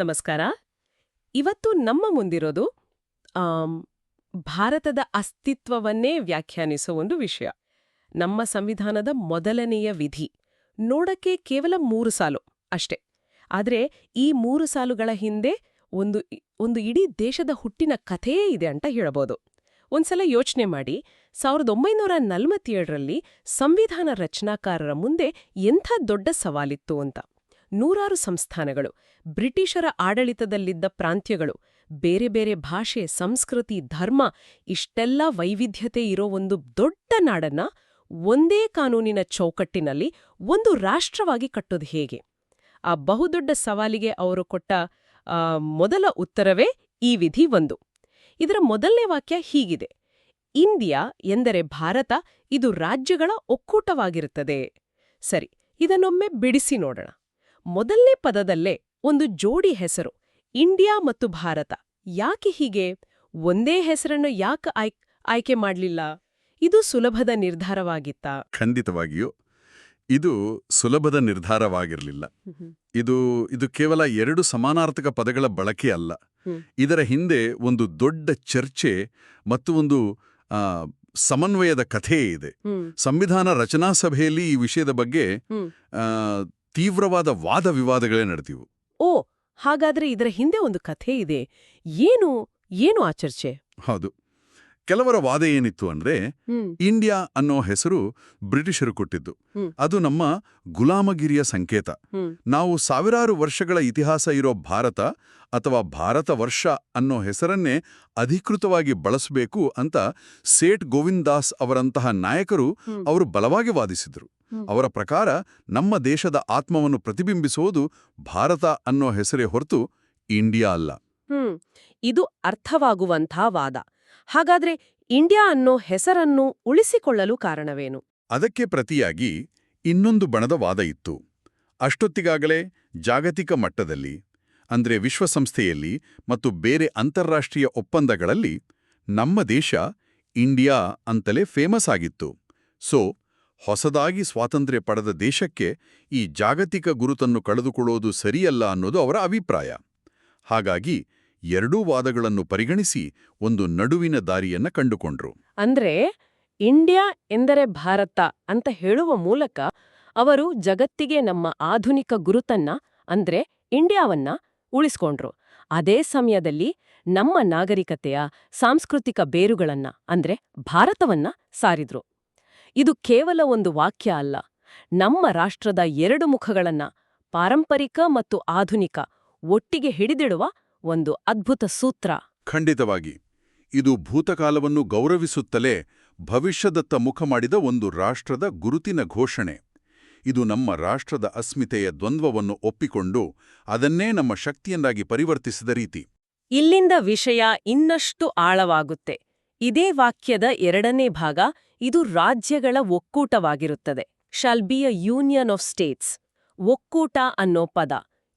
ನಮಸ್ಕಾರ. ಇವತ್ತು ನಮ್ಮ ಮುಂದಿರೋದು ಭಾರತದ ಅಸ್ತಿತ್ವವನ್ನೇ ವ್ಯಾಖ್ಯಾನಿಸೋ ಒಂದು ವಿಷಯ. ನಮ್ಮ ಸಂವಿಧಾನದ ಮೊದಲನೆಯ ವಿಧಿ. ನೋಡಕ್ಕೆ ಕೇವಲ ಮೂರು ಸಾಲು ಅಷ್ಟೇ. ಆದ್ರೆ ಈ ಮೂರು ಸಾಲುಗಳ ಹಿಂದೆ ಒಂದು ಒಂದು ಇಡೀ ದೇಶದ ಹುಟ್ಟಿನ ಕಥೆಯೇ ಇದೆ ಅಂತ ಹೇಳಬಹುದು ಒಂದ್ಸಲ ಯೋಚನೆ ಮಾಡಿ, ಸಾವಿರದ ಒಂಬೈನೂರ ನಲವತ್ತೇಳರಲ್ಲಿ ಸಂವಿಧಾನ ರಚನಾಕಾರರ ಮುಂದೆ ಎಂಥ ದೊಡ್ಡ ಸವಾಲಿತ್ತು ಅಂತ. ನೂರಾರು ಸಂಸ್ಥಾನಗಳು, ಬ್ರಿಟಿಷರ ಆಡಳಿತದಲ್ಲಿದ್ದ ಪ್ರಾಂತ್ಯಗಳು, ಬೇರೆ ಬೇರೆ ಭಾಷೆ, ಸಂಸ್ಕೃತಿ, ಧರ್ಮ, ಇಷ್ಟೆಲ್ಲ ವೈವಿಧ್ಯತೆ ಇರೋ ಒಂದು ದೊಡ್ಡ ನಾಡನ್ನ ಒಂದೇ ಕಾನೂನಿನ ಚೌಕಟ್ಟಿನಲ್ಲಿ ಒಂದು ರಾಷ್ಟ್ರವಾಗಿ ಕಟ್ಟೋದು ಹೇಗೆ? ಆ ಬಹುದೊಡ್ಡ ಸವಾಲಿಗೆ ಅವರು ಕೊಟ್ಟ ಮೊದಲ ಉತ್ತರವೇ ಈ ವಿಧಿ ಒಂದು. ಇದರ ಮೊದಲನೇ ವಾಕ್ಯ ಹೀಗಿದೆ. ಇಂಡಿಯಾ ಎಂದರೆ ಭಾರತ, ಇದು ರಾಜ್ಯಗಳ ಒಕ್ಕೂಟವಾಗಿರುತ್ತದೆ. ಸರಿ, ಇದನ್ನೊಮ್ಮೆ ಬಿಡಿಸಿ ನೋಡೋಣ. ಮೊದಲನೇ ಪದದಲ್ಲೇ ಒಂದು ಜೋಡಿ ಹೆಸರು ಇಂಡಿಯಾ ಮತ್ತು ಭಾರತ. ಯಾಕೆ ಹೀಗೆ? ಒಂದೇ ಹೆಸರನ್ನು ಯಾಕೆ ಆಯ್ ಆಯ್ಕೆ ಮಾಡಲಿಲ್ಲ? ಇದು ಸುಲಭದ ನಿರ್ಧಾರವಾಗಿತ್ತಾ? ಖಂಡಿತವಾಗಿಯೂ. ಇದು ಸುಲಭದ ನಿರ್ಧಾರವಾಗಿರಲಿಲ್ಲ. ಇದು ಇದು ಕೇವಲ ಎರಡು ಸಮಾನಾರ್ಥಕ ಪದಗಳ ಬಳಕೆ ಅಲ್ಲ. ಇದರ ಹಿಂದೆ ಒಂದು ದೊಡ್ಡ ಚರ್ಚೆ ಮತ್ತು ಒಂದು ಸಮನ್ವಯದ ಕಥೆ ಇದೆ. ಸಂವಿಧಾನ ರಚನಾ ಸಭೆಯಲ್ಲಿ ಈ ವಿಷಯದ ಬಗ್ಗೆ ತೀವ್ರವಾದ ವಾದ ವಿವಾದಗಳೇ ನಡೆದಿವು ಓ ಹಾಗಾದ್ರೆ ಇದರ ಹಿಂದೆ ಒಂದು ಕಥೆ ಇದೆ. ಏನು ಏನು ಆ ಚರ್ಚೆ ಹೌದು. ಕೆಲವರ ವಾದ ಏನಿತ್ತು ಅಂದ್ರೆ ಇಂಡಿಯಾ ಅನ್ನೋ ಹೆಸರು ಬ್ರಿಟಿಷರು ಕೊಟ್ಟಿದ್ದು. ಅದು ನಮ್ಮ ಗುಲಾಮಗಿರಿಯ ಸಂಕೇತ. ನಾವು ಸಾವಿರಾರು ವರ್ಷಗಳ ಇತಿಹಾಸ ಇರೋ ಭಾರತ ಅಥವಾ ಭಾರತ ವರ್ಷ ಅನ್ನೋ ಹೆಸರನ್ನೇ ಅಧಿಕೃತವಾಗಿ ಬಳಸಬೇಕು ಅಂತ ಸೇಠ್ ಗೋವಿಂದ್ ದಾಸ್ ಅವರಂತಹ ನಾಯಕರು. ಅವರು ಬಲವಾಗಿ ವಾದಿಸಿದ್ರು. ಅವರ ಪ್ರಕಾರ ನಮ್ಮ ದೇಶದ ಆತ್ಮವನ್ನು ಪ್ರತಿಬಿಂಬಿಸೋದು ಭಾರತ ಅನ್ನೋ ಹೆಸರೇ ಹೊರತು ಇಂಡಿಯಾ ಅಲ್ಲ. ಹ್ಮ್. ಇದು ಅರ್ಥವಾಗುವಂಥ ವಾದ. ಹಾಗಾದ್ರೆ ಇಂಡಿಯಾ ಅನ್ನೋ ಹೆಸರನ್ನು ಉಳಿಸಿಕೊಳ್ಳಲು ಕಾರಣವೇನು? ಅದಕ್ಕೆ ಪ್ರತಿಯಾಗಿ ಇನ್ನೊಂದು ಬಣದ ವಾದ ಇತ್ತು. ಅಷ್ಟೊತ್ತಿಗಾಗಲೇ ಜಾಗತಿಕ ಮಟ್ಟದಲ್ಲಿ ಅಂದ್ರೆ ವಿಶ್ವಸಂಸ್ಥೆಯಲ್ಲಿ ಮತ್ತು ಬೇರೆ ಅಂತಾರಾಷ್ಟ್ರೀಯ ಒಪ್ಪಂದಗಳಲ್ಲಿ ನಮ್ಮ ದೇಶ ಇಂಡಿಯಾ ಅಂತಲೇ ಫೇಮಸ್ ಆಗಿತ್ತು. ಸೊ ಹೊಸದಾಗಿ ಸ್ವಾತಂತ್ರ್ಯ ಪಡೆದ ದೇಶಕ್ಕೆ ಈ ಜಾಗತಿಕ ಗುರುತನ್ನು ಕಳೆದುಕೊಳ್ಳೋದು ಸರಿಯಲ್ಲ ಅನ್ನೋದು ಅವರ ಅಭಿಪ್ರಾಯ. ಹಾಗಾಗಿ ಎರಡೂ ವಾದಗಳನ್ನು ಪರಿಗಣಿಸಿ ಒಂದು ನಡುವಿನ ದಾರಿಯನ್ನ ಕಂಡುಕೊಂಡ್ರು. ಅಂದ್ರೆ ಇಂಡಿಯಾ ಎಂದರೆ ಭಾರತ ಅಂತ ಹೇಳುವ ಮೂಲಕ ಅವರು ಜಗತ್ತಿಗೆ ನಮ್ಮ ಆಧುನಿಕ ಗುರುತನ್ನ ಅಂದ್ರೆ ಇಂಡಿಯಾವನ್ನ ಉಳಿಸ್ಕೊಂಡ್ರು. ಅದೇ ಸಮಯದಲ್ಲಿ ನಮ್ಮ ನಾಗರಿಕತೆಯ ಸಾಂಸ್ಕೃತಿಕ ಬೇರುಗಳನ್ನ ಅಂದ್ರೆ ಭಾರತವನ್ನ ಸಾರಿದ್ರು. ಇದು ಕೇವಲ ಒಂದು ವಾಕ್ಯ ಅಲ್ಲ. ನಮ್ಮ ರಾಷ್ಟ್ರದ ಎರಡು ಮುಖಗಳನ್ನ ಪಾರಂಪರಿಕ ಮತ್ತು ಆಧುನಿಕ ಒಟ್ಟಿಗೆ ಹಿಡಿದಿಡುವ ಒಂದು ಅದ್ಭುತ ಸೂತ್ರ. ಖಂಡಿತವಾಗಿ. ಇದು ಭೂತಕಾಲವನ್ನು ಗೌರವಿಸುತ್ತಲೇ ಭವಿಷ್ಯದತ್ತ ಮುಖ ಮಾಡಿದ ಒಂದು ರಾಷ್ಟ್ರದ ಗುರುತಿನ ಘೋಷಣೆ. ಇದು ನಮ್ಮ ರಾಷ್ಟ್ರದ ಅಸ್ಮಿತೆಯ ದ್ವಂದ್ವವನ್ನು ಒಪ್ಪಿಕೊಂಡು ಅದನ್ನೇ ನಮ್ಮ ಶಕ್ತಿಯನ್ನಾಗಿ ಪರಿವರ್ತಿಸಿದ ರೀತಿ. ಇಲ್ಲಿಂದ ವಿಷಯ ಇನ್ನಷ್ಟು ಆಳವಾಗುತ್ತೆ. ಇದೇ ವಾಕ್ಯದ ಎರಡನೇ ಭಾಗ ಇದು ರಾಜ್ಯಗಳ ಒಕ್ಕೂಟವಾಗಿರುತ್ತದೆ. Shall be a union of states ಒಕ್ಕೂಟ ಅನ್ನೋ ಪದ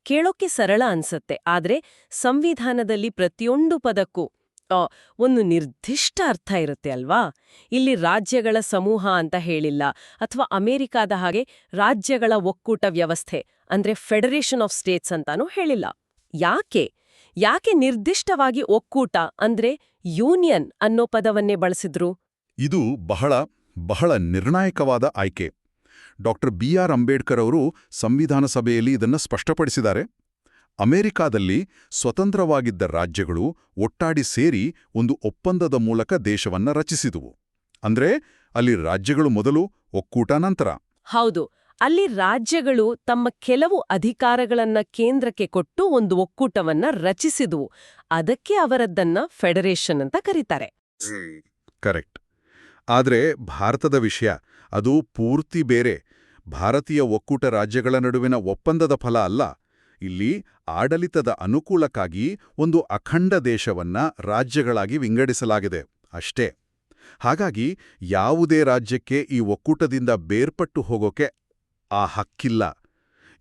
ಕೇಳೋಕೆ ಸರಳ ಅನ್ಸತ್ತೆ, ಆದ್ರೆ ಸಂವಿಧಾನದಲ್ಲಿ ಪ್ರತಿಯೊಂದು ಪದಕ್ಕೂ ಒಂದು ನಿರ್ದಿಷ್ಟ ಅರ್ಥ ಇರುತ್ತೆ ಅಲ್ವಾ? ಇಲ್ಲಿ ರಾಜ್ಯಗಳ ಸಮೂಹ ಅಂತ ಹೇಳಿಲ್ಲ, ಅಥವಾ ಅಮೆರಿಕಾದ ಹಾಗೆ ರಾಜ್ಯಗಳ ಒಕ್ಕೂಟ ವ್ಯವಸ್ಥೆ, ಅಂದ್ರೆ ಫೆಡರೇಷನ್ ಆಫ್ ಸ್ಟೇಟ್ಸ್ ಅಂತಾನೂ ಹೇಳಿಲ್ಲ. ಯಾಕೆ? ಯಾಕೆ ನಿರ್ದಿಷ್ಟವಾಗಿ ಒಕ್ಕೂಟ ಅಂದ್ರೆ ಯೂನಿಯನ್ ಅನ್ನೋ ಪದವನ್ನೇ ಬಳಸಿದ್ರು? ಇದು ಬಹಳ ಬಹಳ ನಿರ್ಣಾಯಕವಾದ ಆಯ್ಕೆ. ಡಾಕ್ಟರ್ ಬಿ ಆರ್ ಅಂಬೇಡ್ಕರ್ ಅವರು ಸಂವಿಧಾನ ಸಭೆಯಲ್ಲಿ ಇದನ್ನು ಸ್ಪಷ್ಟಪಡಿಸಿದ್ದಾರೆ. ಅಮೆರಿಕಾದಲ್ಲಿ ಸ್ವತಂತ್ರವಾಗಿದ್ದ ರಾಜ್ಯಗಳು ಒಟ್ಟಾಡಿ ಸೇರಿ ಒಂದು ಒಪ್ಪಂದದ ಮೂಲಕ ದೇಶವನ್ನ ರಚಿಸಿದುವು. ಅಂದ್ರೆ ಅಲ್ಲಿ ರಾಜ್ಯಗಳು ಮೊದಲು ಒಕ್ಕೂಟ ನಂತರ. ಹೌದು ಅಲ್ಲಿ ರಾಜ್ಯಗಳು ತಮ್ಮ ಕೆಲವು ಅಧಿಕಾರಗಳನ್ನ ಕೇಂದ್ರಕ್ಕೆ ಕೊಟ್ಟು ಒಂದು ಒಕ್ಕೂಟವನ್ನ ರಚಿಸಿದುವು. ಅದಕ್ಕೆ ಅವರದ್ದನ್ನ ಫೆಡರೇಷನ್ ಅಂತ ಕರೀತಾರೆ. ಕರೆಕ್ಟ್. ಆದರೆ ಭಾರತದ ವಿಷಯ, ಅದು ಪೂರ್ತಿ ಬೇರೆ. ಭಾರತೀಯ ಒಕ್ಕೂಟ ರಾಜ್ಯಗಳ ನಡುವಿನ ಒಪ್ಪಂದದ ಫಲ ಅಲ್ಲ. ಇಲ್ಲಿ ಆಡಳಿತದ ಅನುಕೂಲಕ್ಕಾಗಿ ಒಂದು ಅಖಂಡ ದೇಶವನ್ನ ರಾಜ್ಯಗಳಾಗಿ ವಿಂಗಡಿಸಲಾಗಿದೆ, ಅಷ್ಟೇ. ಹಾಗಾಗಿ ಯಾವುದೇ ರಾಜ್ಯಕ್ಕೆ ಈ ಒಕ್ಕೂಟದಿಂದ ಬೇರ್ಪಟ್ಟು ಹೋಗೋಕೆ ಆ ಹಕ್ಕಿಲ್ಲ.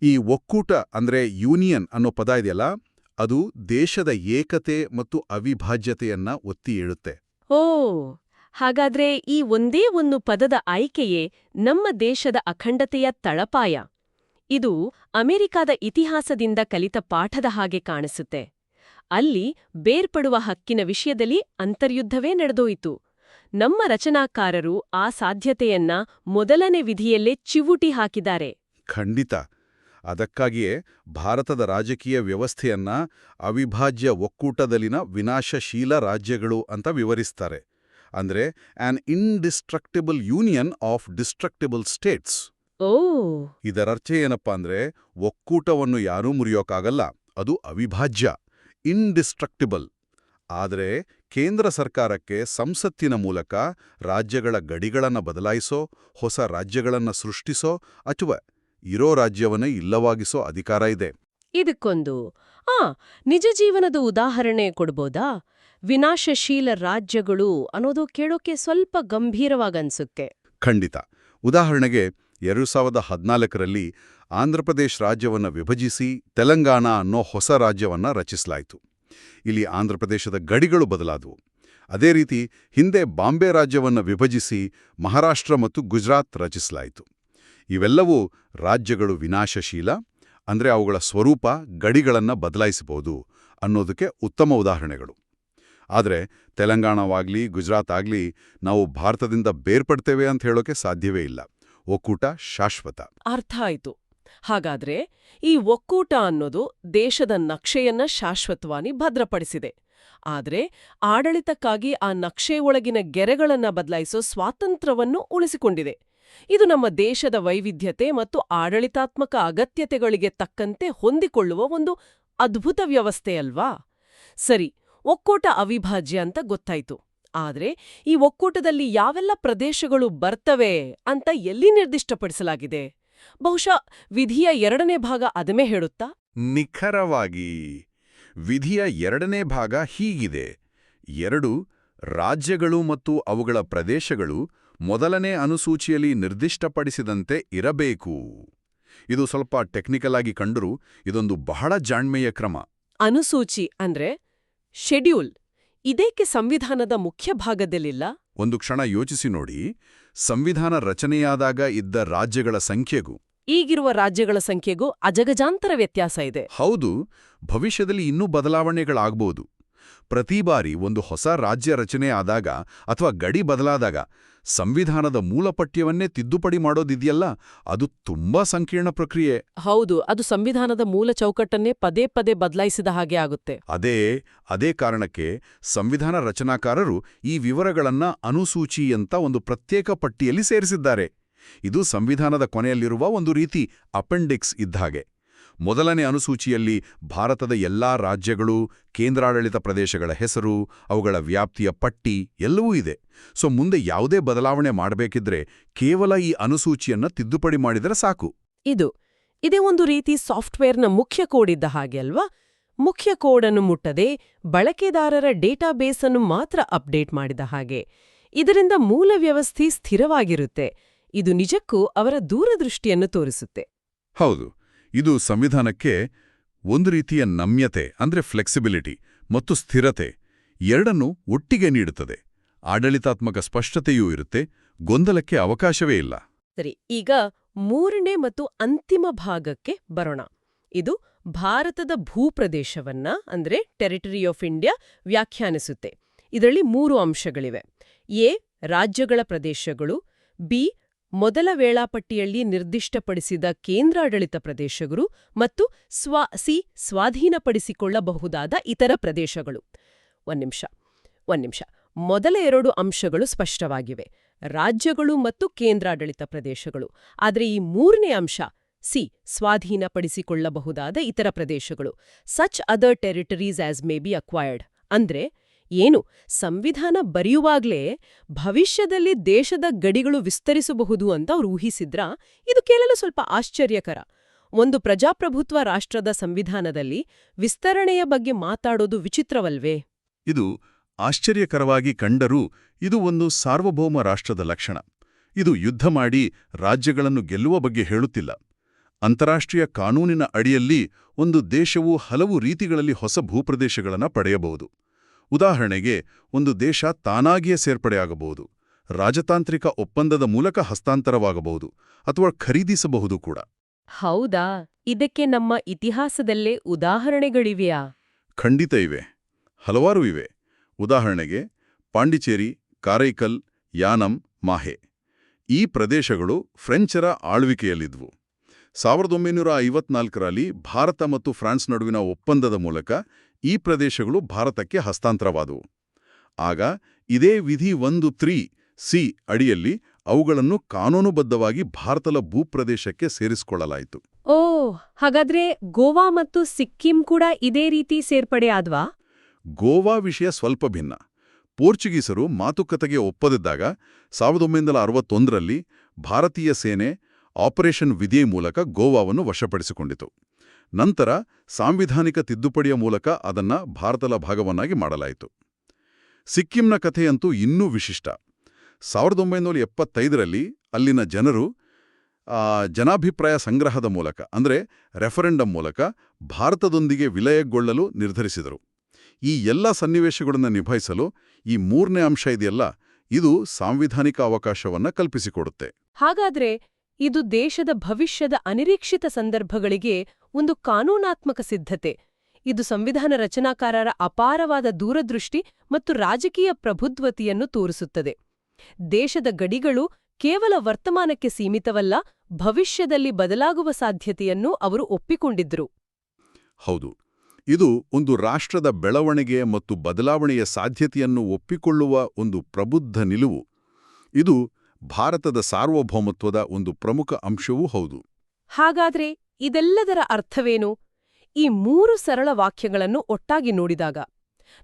ಈ ಒಕ್ಕೂಟ ಅಂದ್ರೆ ಯೂನಿಯನ್ ಅನ್ನೋ ಪದ ಇದೆಯಲ್ಲ, ಅದು ದೇಶದ ಏಕತೆ ಮತ್ತು ಅವಿಭಾಜ್ಯತೆಯನ್ನ ಒತ್ತಿ ಹೇಳುತ್ತೆ. ಓ ಹಾಗಾದ್ರೆ ಈ ಒಂದೇ ಒಂದು ಪದದ ಆಯ್ಕೆಯೇ ನಮ್ಮ ದೇಶದ ಅಖಂಡತೆಯ ತಳಪಾಯ. ಇದು ಅಮೆರಿಕಾದ ಇತಿಹಾಸದಿಂದ ಕಲಿತ ಪಾಠದ ಹಾಗೆ ಕಾಣಿಸುತ್ತೆ. ಅಲ್ಲಿ ಬೇರ್ಪಡುವ ಹಕ್ಕಿನ ವಿಷಯದಲ್ಲಿ ಅಂತರ್ಯುದ್ಧವೇ ನಡೆದೋಯಿತು. ನಮ್ಮ ರಚನಾಕಾರರು ಆ ಸಾಧ್ಯತೆಯನ್ನ ಮೊದಲನೇ ವಿಧಿಯಲ್ಲೇ ಚಿವುಟಿ ಹಾಕಿದ್ದಾರೆ. ಖಂಡಿತ. ಅದಕ್ಕಾಗಿಯೇ ಭಾರತದ ರಾಜಕೀಯ ವ್ಯವಸ್ಥೆಯನ್ನ ಅವಿಭಾಜ್ಯ ಒಕ್ಕೂಟದಲ್ಲಿನ ವಿನಾಶಶೀಲ ರಾಜ್ಯಗಳು ಅಂತ ವಿವರಿಸ್ತಾರೆ. ಅಂದ್ರೆ an indestructible union of destructible states ಓ. ಇದರರ್ಥ ಏನಪ್ಪಾ ಅಂದ್ರೆ ಒಕ್ಕೂಟವನ್ನು ಯಾರೂ ಮುರಿಯೋಕ್ಕಾಗಲ್ಲ ಅದು ಅವಿಭಾಜ್ಯ ಇಂಡಿಸ್ಟ್ರಕ್ಟಿಬಲ್ ಆದರೆ ಕೇಂದ್ರ ಸರ್ಕಾರಕ್ಕೆ ಸಂಸತ್ತಿನ ಮೂಲಕ ರಾಜ್ಯಗಳ ಗಡಿಗಳನ್ನು ಬದಲಾಯಿಸೋ ಹೊಸ ರಾಜ್ಯಗಳನ್ನು ಸೃಷ್ಟಿಸೋ ಅಥವಾ ಇರೋ ರಾಜ್ಯವನ್ನೇ ಇಲ್ಲವಾಗಿಸೋ ಅಧಿಕಾರ ಇದೆ. ಇದಕ್ಕೊಂದು, ಆ, ನಿಜ ಜೀವನದ ಉದಾಹರಣೆ ಕೊಡ್ಬೋದಾ? ವಿನಾಶಶೀಲ ರಾಜ್ಯಗಳು ಅನ್ನೋದು ಕೇಳೋಕೆ ಸ್ವಲ್ಪ ಗಂಭೀರವಾಗನ್ಸುತ್ತೆ. ಖಂಡಿತ. ಉದಾಹರಣೆಗೆ, ಎರಡು ಸಾವಿರದ ಹದಿನಾಲ್ಕರಲ್ಲಿ ಆಂಧ್ರಪ್ರದೇಶ ರಾಜ್ಯವನ್ನು ವಿಭಜಿಸಿ ತೆಲಂಗಾಣ ಅನ್ನೋ ಹೊಸ ರಾಜ್ಯವನ್ನ ರಚಿಸಲಾಯಿತು. ಇಲ್ಲಿ ಆಂಧ್ರಪ್ರದೇಶದ ಗಡಿಗಳು ಬದಲಾದವು. ಅದೇ ರೀತಿ, ಹಿಂದೆ ಬಾಂಬೆ ರಾಜ್ಯವನ್ನು ವಿಭಜಿಸಿ ಮಹಾರಾಷ್ಟ್ರ ಮತ್ತು ಗುಜರಾತ್ ರಚಿಸಲಾಯಿತು. ಇವೆಲ್ಲವೂ ರಾಜ್ಯಗಳು ವಿನಾಶಶೀಲ ಅಂದ್ರೆ ಅವುಗಳ ಸ್ವರೂಪ ಗಡಿಗಳನ್ನು ಬದಲಾಯಿಸಬಹುದು ಅನ್ನೋದಕ್ಕೆ ಉತ್ತಮ ಉದಾಹರಣೆಗಳು. ಆದರೆ ತೆಲಂಗಾಣವಾಗಲಿ ಗುಜರಾತ್ ಆಗಲಿ ನಾವು ಭಾರತದಿಂದ ಬೇರ್ಪಡ್ತೇವೆ ಅಂತ ಹೇಳೋಕೆ ಸಾಧ್ಯವೇ ಇಲ್ಲ. ಒಕ್ಕೂಟ ಶಾಶ್ವತ. ಅರ್ಥ ಆಯಿತು. ಹಾಗಾದ್ರೆ ಈ ಒಕ್ಕೂಟ ಅನ್ನೋದು ದೇಶದ ನಕ್ಷೆಯನ್ನ ಶಾಶ್ವತವಾಗಿ ಭದ್ರಪಡಿಸಿದೆ. ಆದರೆ ಆಡಳಿತಕ್ಕಾಗಿ ಆ ನಕ್ಷೆ ಒಳಗಿನ ಗೆರೆಗಳನ್ನ ಬದಲಾಯಿಸೋ ಸ್ವಾತಂತ್ರ್ಯವನ್ನು ಉಳಿಸಿಕೊಂಡಿದೆ. ಇದು ನಮ್ಮ ದೇಶದ ವೈವಿಧ್ಯತೆ ಮತ್ತು ಆಡಳಿತಾತ್ಮಕ ಅಗತ್ಯತೆಗಳಿಗೆ ತಕ್ಕಂತೆ ಹೊಂದಿಕೊಳ್ಳುವ ಒಂದು ಅದ್ಭುತ ವ್ಯವಸ್ಥೆ ಅಲ್ವಾ? ಸರಿ, ಒಕ್ಕೂಟ ಅವಿಭಾಜ್ಯ ಅಂತ ಗೊತ್ತಾಯ್ತು. ಆದ್ರೆ ಈ ಒಕ್ಕೂಟದಲ್ಲಿ ಯಾವೆಲ್ಲ ಪ್ರದೇಶಗಳು ಬರ್ತವೆ ಅಂತ ಎಲ್ಲಿ ನಿರ್ದಿಷ್ಟಪಡಿಸಲಾಗಿದೆ? ಬಹುಶಃ ವಿಧಿಯ ಎರಡನೇ ಭಾಗ ಅದಮೇ ಹೇಳುತ್ತಾ? ನಿಖರವಾಗಿ, ವಿಧಿಯ ಎರಡನೇ ಭಾಗ ಹೀಗಿದೆ. ಎರಡು, ರಾಜ್ಯಗಳು ಮತ್ತು ಅವುಗಳ ಪ್ರದೇಶಗಳು ಮೊದಲನೇ ಅನುಸೂಚಿಯಲ್ಲಿ ನಿರ್ದಿಷ್ಟಪಡಿಸಿದಂತೆ ಇರಬೇಕು. ಇದು ಸ್ವಲ್ಪ ಟೆಕ್ನಿಕಲ್ ಆಗಿ ಕಂಡರೂ ಇದೊಂದು ಬಹಳ ಜಾಣ್ಮೆಯ ಕ್ರಮ. ಅನುಸೂಚಿ ಅಂದ್ರೆ ಶೆಡ್ಯೂಲ್ ಇದೇಕೆ ಸಂವಿಧಾನದ ಮುಖ್ಯ ಭಾಗದಲ್ಲಿಲ್ಲ? ಒಂದು ಕ್ಷಣ ಯೋಚಿಸಿ ನೋಡಿ. ಸಂವಿಧಾನ ರಚನೆಯಾದಾಗ ಇದ್ದ ರಾಜ್ಯಗಳ ಸಂಖ್ಯೆಗೂ ಈಗಿರುವ ರಾಜ್ಯಗಳ ಸಂಖ್ಯೆಗೂ ಅಜಗಜಾಂತರ ವ್ಯತ್ಯಾಸ ಇದೆ. ಹೌದು ಭವಿಷ್ಯದಲ್ಲಿ ಇನ್ನೂ ಬದಲಾವಣೆಗಳಾಗ್ಬೋದು. ಪ್ರತಿ ಬಾರಿ ಒಂದು ಹೊಸ ರಾಜ್ಯ ರಚನೆ ಆದಾಗ ಅಥವಾ ಗಡಿ ಬದಲಾದಾಗ ಸಂವಿಧಾನದ ಮೂಲ ಪಠ್ಯವನ್ನೇ ತಿದ್ದುಪಡಿ ಮಾಡೋದಿದೆಯಲ್ಲ ಅದು ತುಂಬಾ ಸಂಕೀರ್ಣ ಪ್ರಕ್ರಿಯೆ. ಹೌದು ಅದು ಸಂವಿಧಾನದ ಮೂಲ ಚೌಕಟ್ಟನ್ನೇ ಪದೇ ಪದೇ ಬದಲಾಯಿಸಿದ ಹಾಗೆ ಆಗುತ್ತೆ. ಅದೇ ಅದೇ ಕಾರಣಕ್ಕೆ ಸಂವಿಧಾನ ರಚನಾಕಾರರು ಈ ವಿವರಗಳನ್ನ ಅನುಸೂಚಿ ಅಂತ ಒಂದು ಪ್ರತ್ಯೇಕ ಪಟ್ಟಿಯಲ್ಲಿ ಸೇರಿಸಿದ್ದಾರೆ. ಇದು ಸಂವಿಧಾನದ ಕೊನೆಯಲ್ಲಿರುವ ಒಂದು ರೀತಿ ಅಪೆಂಡಿಕ್ಸ್ ಇದ್ದಾಗೆ ಮೊದಲನೇ ಅನುಸೂಚಿಯಲ್ಲಿ ಭಾರತದ ಎಲ್ಲಾ ರಾಜ್ಯಗಳು ಕೇಂದ್ರಾಡಳಿತ ಪ್ರದೇಶಗಳ ಹೆಸರು ಅವುಗಳ ವ್ಯಾಪ್ತಿಯ ಪಟ್ಟಿ ಎಲ್ಲವೂ ಇದೆ. ಸೊ ಮುಂದೆ ಯಾವುದೇ ಬದಲಾವಣೆ ಮಾಡಬೇಕಿದ್ರೆ ಕೇವಲ ಈ ಅನುಸೂಚಿಯನ್ನ ತಿದ್ದುಪಡಿ ಮಾಡಿದರೆ ಸಾಕು. ಇದು ಇದೇ ಒಂದು ರೀತಿ ಸಾಫ್ಟ್ವೇರ್ನ ಮುಖ್ಯ ಕೋಡ್ ಇದ್ದ ಹಾಗೆ ಅಲ್ವಾ? ಮುಖ್ಯ ಕೋಡ್ ಅನ್ನು ಮುಟ್ಟದೆ ಬಳಕೆದಾರರ ಡೇಟಾಬೇಸ್ ಅನ್ನು ಮಾತ್ರ ಅಪ್ಡೇಟ್ ಮಾಡಿದ ಹಾಗೆ. ಇದರಿಂದ ಮೂಲ ವ್ಯವಸ್ಥೆ ಸ್ಥಿರವಾಗಿರುತ್ತೆ. ಇದು ನಿಜಕ್ಕೂ ಅವರ ದೂರದೃಷ್ಟಿಯನ್ನು ತೋರಿಸುತ್ತೆ. ಹೌದು. ಇದು ಸಂವಿಧಾನಕ್ಕೆ ಒಂದು ರೀತಿಯ ನಮ್ಯತೆ, ಅಂದ್ರೆ ಫ್ಲೆಕ್ಸಿಬಿಲಿಟಿ ಮತ್ತು ಸ್ಥಿರತೆ ಎರಡನ್ನೂ ಒಟ್ಟಿಗೆ ನೀಡುತ್ತದೆ. ಆಡಳಿತಾತ್ಮಕ ಸ್ಪಷ್ಟತೆಯೂ ಇರುತ್ತೆ, ಗೊಂದಲಕ್ಕೆ ಅವಕಾಶವೇ ಇಲ್ಲ. ಸರಿ, ಈಗ ಮೂರನೇ ಮತ್ತು ಅಂತಿಮ ಭಾಗಕ್ಕೆ ಬರೋಣ. ಇದು ಭಾರತದ ಭೂಪ್ರದೇಶವನ್ನ, ಅಂದ್ರೆ ಟೆರಿಟರಿ ಆಫ್ ಇಂಡಿಯಾ ವ್ಯಾಖ್ಯಾನಿಸುತ್ತೆ. ಇದರಲ್ಲಿ ಮೂರು ಅಂಶಗಳಿವೆ. ಎ, ರಾಜ್ಯಗಳ ಪ್ರದೇಶಗಳು. ಬಿ ಮೊದಲ ವೇಳಾಪಟ್ಟಿಯಲ್ಲಿ ನಿರ್ದಿಷ್ಟಪಡಿಸಿದ ಕೇಂದ್ರಾಡಳಿತ ಪ್ರದೇಶಗಳು ಮತ್ತು ಸ್ವ, ಸಿ ಸ್ವಾಧೀನಪಡಿಸಿಕೊಳ್ಳಬಹುದಾದ ಇತರ ಪ್ರದೇಶಗಳು. ಒಂದು ನಿಮಿಷ ಒಂದು ನಿಮಿಷ. ಮೊದಲ ಎರಡು ಅಂಶಗಳು ಸ್ಪಷ್ಟವಾಗಿವೆ. ರಾಜ್ಯಗಳು ಮತ್ತು ಕೇಂದ್ರಾಡಳಿತ ಪ್ರದೇಶಗಳು. ಆದರೆ ಈ ಮೂರನೇ ಅಂಶ, ಸಿ ಸ್ವಾಧೀನಪಡಿಸಿಕೊಳ್ಳಬಹುದಾದ ಇತರ ಪ್ರದೇಶಗಳು. Such other territories as may be acquired ಅಂದ್ರೆ ಏನು? ಸಂವಿಧಾನ ಬರೆಯುವಾಗ್ಲೇ ಭವಿಷ್ಯದಲ್ಲಿ ದೇಶದ ಗಡಿಗಳು ವಿಸ್ತರಿಸಬಹುದು ಅಂತ ಅವ್ರು ಊಹಿಸಿದ್ರಾ? ಇದು ಕೇಳಲು ಸ್ವಲ್ಪ ಆಶ್ಚರ್ಯಕರ. ಒಂದು ಪ್ರಜಾಪ್ರಭುತ್ವ ರಾಷ್ಟ್ರದ ಸಂವಿಧಾನದಲ್ಲಿ ವಿಸ್ತರಣೆಯ ಬಗ್ಗೆ ಮಾತಾಡೋದು ವಿಚಿತ್ರವಲ್ವೇ? ಇದು ಆಶ್ಚರ್ಯಕರವಾಗಿ ಕಂಡರೂ ಇದು ಒಂದು ಸಾರ್ವಭೌಮ ರಾಷ್ಟ್ರದ ಲಕ್ಷಣ. ಇದು ಯುದ್ಧ ಮಾಡಿ ರಾಜ್ಯಗಳನ್ನು ಗೆಲ್ಲುವ ಬಗ್ಗೆ ಹೇಳುತ್ತಿಲ್ಲ. ಅಂತಾರಾಷ್ಟ್ರೀಯ ಕಾನೂನಿನ ಅಡಿಯಲ್ಲಿ ಒಂದು ದೇಶವು ಹಲವು ರೀತಿಗಳಲ್ಲಿ ಹೊಸ ಭೂಪ್ರದೇಶಗಳನ್ನು ಪಡೆಯಬಹುದು. ಉದಾಹರಣೆಗೆ ಒಂದು ದೇಶ ತಾನಾಗಿಯೇ ಸೇರ್ಪಡೆಯಾಗಬಹುದು ರಾಜತಾಂತ್ರಿಕ ಒಪ್ಪಂದದ ಮೂಲಕ ಹಸ್ತಾಂತರವಾಗಬಹುದು ಅಥವಾ ಖರೀದಿಸಬಹುದು ಕೂಡ. ಹೌದಾ? ಇದಕ್ಕೆ ನಮ್ಮ ಇತಿಹಾಸದಲ್ಲೇ ಉದಾಹರಣೆಗಳಿವೆಯಾ? ಖಂಡಿತ ಇವೆ. ಹಲವಾರು ಇವೆ. ಉದಾಹರಣೆಗೆ ಪಾಂಡಿಚೇರಿ ಕಾರೈಕಲ್ ಯಾನಂ ಮಾಹೆ. ಈ ಪ್ರದೇಶಗಳು ಫ್ರೆಂಚರ ಆಳ್ವಿಕೆಯಲ್ಲಿದ್ವು. ಸಾವಿರದ ಒಂಬೈನೂರ ಐವತ್ನಾಲ್ಕರಲ್ಲಿ ಭಾರತ ಮತ್ತು ಫ್ರಾನ್ಸ್ ನಡುವಿನ ಒಪ್ಪಂದದ ಮೂಲಕ ಈ ಪ್ರದೇಶಗಳು ಭಾರತಕ್ಕೆ ಹಸ್ತಾಂತರವಾದವು. ಆಗ ಇದೇ ವಿಧಿ ಒಂದು ತ್ರೀ ಸಿ ಅಡಿಯಲ್ಲಿ ಅವುಗಳನ್ನು ಕಾನೂನುಬದ್ಧವಾಗಿ ಭಾರತದ ಭೂಪ್ರದೇಶಕ್ಕೆ ಸೇರಿಸಿಕೊಳ್ಳಲಾಯಿತು. ಓ ಹಾಗಾದ್ರೆ ಗೋವಾ ಮತ್ತು ಸಿಕ್ಕಿಂ ಕೂಡ ಇದೇ ರೀತಿ ಸೇರ್ಪಡೆ ಆದ್ವಾ? ಗೋವಾ ವಿಷಯ ಸ್ವಲ್ಪ ಭಿನ್ನ. ಪೋರ್ಚುಗೀಸರು ಮಾತುಕತೆಗೆ ಒಪ್ಪದಿದ್ದಾಗ ಸಾವಿರದ ಒಂಬೈನೂರ ಅರವತ್ತೊಂದರಲ್ಲಿ ಭಾರತೀಯ ಸೇನೆ ಆಪರೇಷನ್ ವಿಧಿಯ ಮೂಲಕ ಗೋವಾವನ್ನು ವಶಪಡಿಸಿಕೊಂಡಿತು. ನಂತರ ಸಾಂವಿಧಾನಿಕ ತಿದ್ದುಪಡಿಯ ಮೂಲಕ ಅದನ್ನ ಭಾರತದ ಭಾಗವನ್ನಾಗಿ ಮಾಡಲಾಯಿತು. ಸಿಕ್ಕಿಂನ ಕಥೆಯಂತೂ ಇನ್ನೂ ವಿಶಿಷ್ಟ. ಸಾವಿರದ ಒಂಬೈನೂರ ಎಪ್ಪತ್ತೈದರಲ್ಲಿ ಅಲ್ಲಿನ ಜನರು ಜನಾಭಿಪ್ರಾಯ ಸಂಗ್ರಹದ ಮೂಲಕ, ಅಂದರೆ ರೆಫರೆಂಡಂ ಮೂಲಕ ಭಾರತದೊಂದಿಗೆ ವಿಲಯಗೊಳ್ಳಲು ನಿರ್ಧರಿಸಿದರು. ಈ ಎಲ್ಲ ಸನ್ನಿವೇಶಗಳನ್ನು ನಿಭಾಯಿಸಲು ಈ ಮೂರನೇ ಅಂಶ ಇದೆಯಲ್ಲ, ಇದು ಸಾಂವಿಧಾನಿಕ ಅವಕಾಶವನ್ನ ಕಲ್ಪಿಸಿಕೊಡುತ್ತೆ. ಹಾಗಾದ್ರೆ ಇದು ದೇಶದ ಭವಿಷ್ಯದ ಅನಿರೀಕ್ಷಿತ ಸಂದರ್ಭಗಳಿಗೆ ಒಂದು ಕಾನೂನಾತ್ಮಕ ಸಿದ್ಧತೆ. ಇದು ಸಂವಿಧಾನ ರಚನಾಕಾರರ ಅಪಾರವಾದ ದೂರದೃಷ್ಟಿ ಮತ್ತು ರಾಜಕೀಯ ಪ್ರಭುತ್ವತೆಯನ್ನು ತೋರಿಸುತ್ತದೆ. ದೇಶದ ಗಡಿಗಳು ಕೇವಲ ವರ್ತಮಾನಕ್ಕೆ ಸೀಮಿತವಲ್ಲ ಭವಿಷ್ಯದಲ್ಲಿ ಬದಲಾಗುವ ಸಾಧ್ಯತೆಯನ್ನು ಅವರು ಒಪ್ಪಿಕೊಂಡಿದ್ರು. ಹೌದು. ಇದು ಒಂದು ರಾಷ್ಟ್ರದ ಬೆಳವಣಿಗೆ ಮತ್ತು ಬದಲಾವಣೆಯ ಸಾಧ್ಯತೆಯನ್ನು ಒಪ್ಪಿಕೊಳ್ಳುವ ಒಂದು ಪ್ರಬುದ್ಧ ನಿಲುವು. ಇದು ಭಾರತದ ಸಾರ್ವಭೌಮತ್ವದ ಒಂದು ಪ್ರಮುಖ ಅಂಶವೂ ಹೌದು. ಹಾಗಾದ್ರೆ ಇದೆಲ್ಲದರ ಅರ್ಥವೇನು? ಈ ಮೂರು ಸರಳ ವಾಕ್ಯಗಳನ್ನು ಒಟ್ಟಾಗಿ ನೋಡಿದಾಗ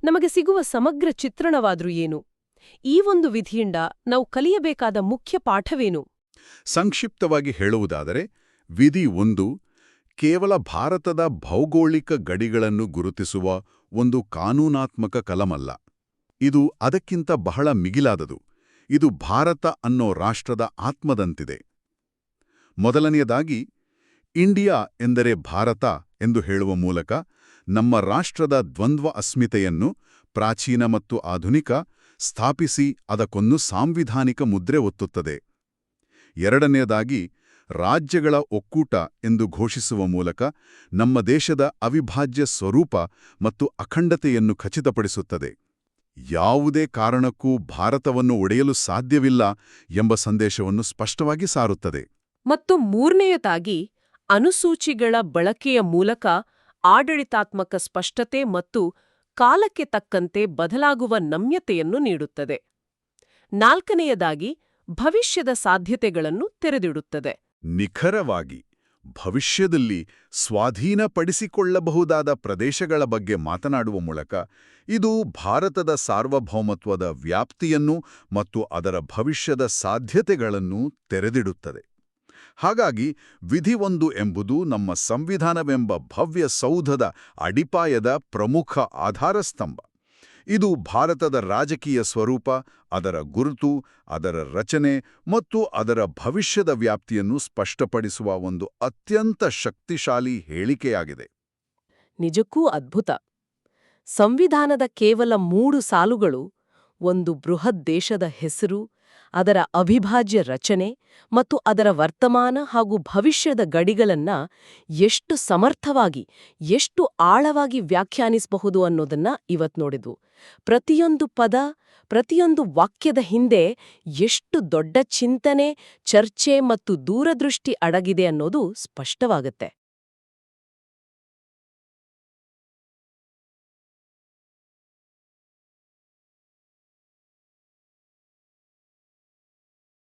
ನಮಗೆ ಸಿಗುವ ಸಮಗ್ರ ಚಿತ್ರಣವಾದರೂ ಏನು? ಈ ಒಂದು ವಿಧಿಯಿಂದ ನಾವು ಕಲಿಯಬೇಕಾದ ಮುಖ್ಯ ಪಾಠವೇನು? ಸಂಕ್ಷಿಪ್ತವಾಗಿ ಹೇಳುವುದಾದರೆ, ವಿಧಿ ಒಂದು ಕೇವಲ ಭಾರತದ ಭೌಗೋಳಿಕ ಗಡಿಗಳನ್ನು ಗುರುತಿಸುವ ಒಂದು ಕಾನೂನಾತ್ಮಕ ಕಲಮಲ್ಲ. ಇದು ಅದಕ್ಕಿಂತ ಬಹಳ ಮಿಗಿಲಾದದು. ಇದು ಭಾರತ ಅನ್ನೋ ರಾಷ್ಟ್ರದ ಆತ್ಮದಂತಿದೆ. ಮೊದಲನೆಯದಾಗಿ ಇಂಡಿಯಾ ಎಂದರೆ ಭಾರತ ಎಂದು ಹೇಳುವ ಮೂಲಕ ನಮ್ಮ ರಾಷ್ಟ್ರದ ದ್ವಂದ್ವ ಅಸ್ಮಿತೆಯನ್ನು ಪ್ರಾಚೀನ ಮತ್ತು ಆಧುನಿಕ ಸ್ಥಾಪಿಸಿ ಅದಕ್ಕೊಂದು ಸಾಂವಿಧಾನಿಕ ಮುದ್ರೆ ಒತ್ತುತ್ತದೆ. ಎರಡನೆಯದಾಗಿ, ರಾಜ್ಯಗಳ ಒಕ್ಕೂಟ ಎಂದು ಘೋಷಿಸುವ ಮೂಲಕ ನಮ್ಮ ದೇಶದ ಅವಿಭಾಜ್ಯ ಸ್ವರೂಪ ಮತ್ತು ಅಖಂಡತೆಯನ್ನು ಖಚಿತಪಡಿಸುತ್ತದೆ. ಯಾವುದೇ ಕಾರಣಕ್ಕೂ ಭಾರತವನ್ನು ಒಡೆಯಲು ಸಾಧ್ಯವಿಲ್ಲ ಎಂಬ ಸಂದೇಶವನ್ನು ಸ್ಪಷ್ಟವಾಗಿ ಸಾರುತ್ತದೆ. ಮತ್ತು ಮೂರನೆಯದಾಗಿ ಅನುಸೂಚಿಗಳ ಬಳಕೆಯ ಮೂಲಕ ಆಡಳಿತಾತ್ಮಕ ಸ್ಪಷ್ಟತೆ ಮತ್ತು ಕಾಲಕ್ಕೆ ತಕ್ಕಂತೆ ಬದಲಾಗುವ ನಮ್ಯತೆಯನ್ನು ನೀಡುತ್ತದೆ. ನಾಲ್ಕನೆಯದಾಗಿ, ಭವಿಷ್ಯದ ಸಾಧ್ಯತೆಗಳನ್ನು ತೆರೆದಿಡುತ್ತದೆ. ನಿಖರವಾಗಿ, ಭವಿಷ್ಯದಲ್ಲಿ ಸ್ವಾಧೀನಪಡಿಸಿಕೊಳ್ಳಬಹುದಾದ ಪ್ರದೇಶಗಳ ಬಗ್ಗೆ ಮಾತನಾಡುವ ಮೂಲಕ ಇದು ಭಾರತದ ಸಾರ್ವಭೌಮತ್ವದ ವ್ಯಾಪ್ತಿಯನ್ನು ಮತ್ತು ಅದರ ಭವಿಷ್ಯದ ಸಾಧ್ಯತೆಗಳನ್ನು ತೆರೆದಿಡುತ್ತದೆ. ಹಾಗಾಗಿ ವಿಧಿ ಒಂದು ಎಂಬುದು ನಮ್ಮ ಸಂವಿಧಾನವೆಂಬ ಭವ್ಯ ಸೌಧದ ಅಡಿಪಾಯದ ಪ್ರಮುಖ ಆಧಾರಸ್ತಂಭ. ಇದು ಭಾರತದ ರಾಜಕೀಯ ಸ್ವರೂಪ, ಅದರ ಗುರುತು, ಅದರ ರಚನೆ ಮತ್ತು ಅದರ ಭವಿಷ್ಯದ ವ್ಯಾಪ್ತಿಯನ್ನು ಸ್ಪಷ್ಟಪಡಿಸುವ ಒಂದು ಅತ್ಯಂತ ಶಕ್ತಿಶಾಲಿ ಹೇಳಿಕೆಯಾಗಿದೆ. ನಿಜಕ್ಕೂ ಅದ್ಭುತ. ಸಂವಿಧಾನದ ಕೇವಲ ಮೂರು ಸಾಲುಗಳು, ಒಂದು ಬೃಹತ್ ದೇಶದ ಹೆಸರು ಅದರ ಅವಿಭಾಜ್ಯ ರಚನೆ ಮತ್ತು ಅದರ ವರ್ತಮಾನ ಹಾಗೂ ಭವಿಷ್ಯದ ಗಡಿಗಳನ್ನ ಎಷ್ಟು ಸಮರ್ಥವಾಗಿ, ಎಷ್ಟು ಆಳವಾಗಿ ವ್ಯಾಖ್ಯಾನಿಸಬಹುದು ಅನ್ನೋದನ್ನ ಇವತ್ತು ನೋಡಿದ್ವು. ಪ್ರತಿಯೊಂದು ಪದ, ಪ್ರತಿಯೊಂದು ವಾಕ್ಯದ ಹಿಂದೆ ಎಷ್ಟು ದೊಡ್ಡ ಚಿಂತನೆ, ಚರ್ಚೆ ಮತ್ತು ದೂರದೃಷ್ಟಿ ಅಡಗಿದೆ ಅನ್ನೋದು ಸ್ಪಷ್ಟವಾಗುತ್ತೆ.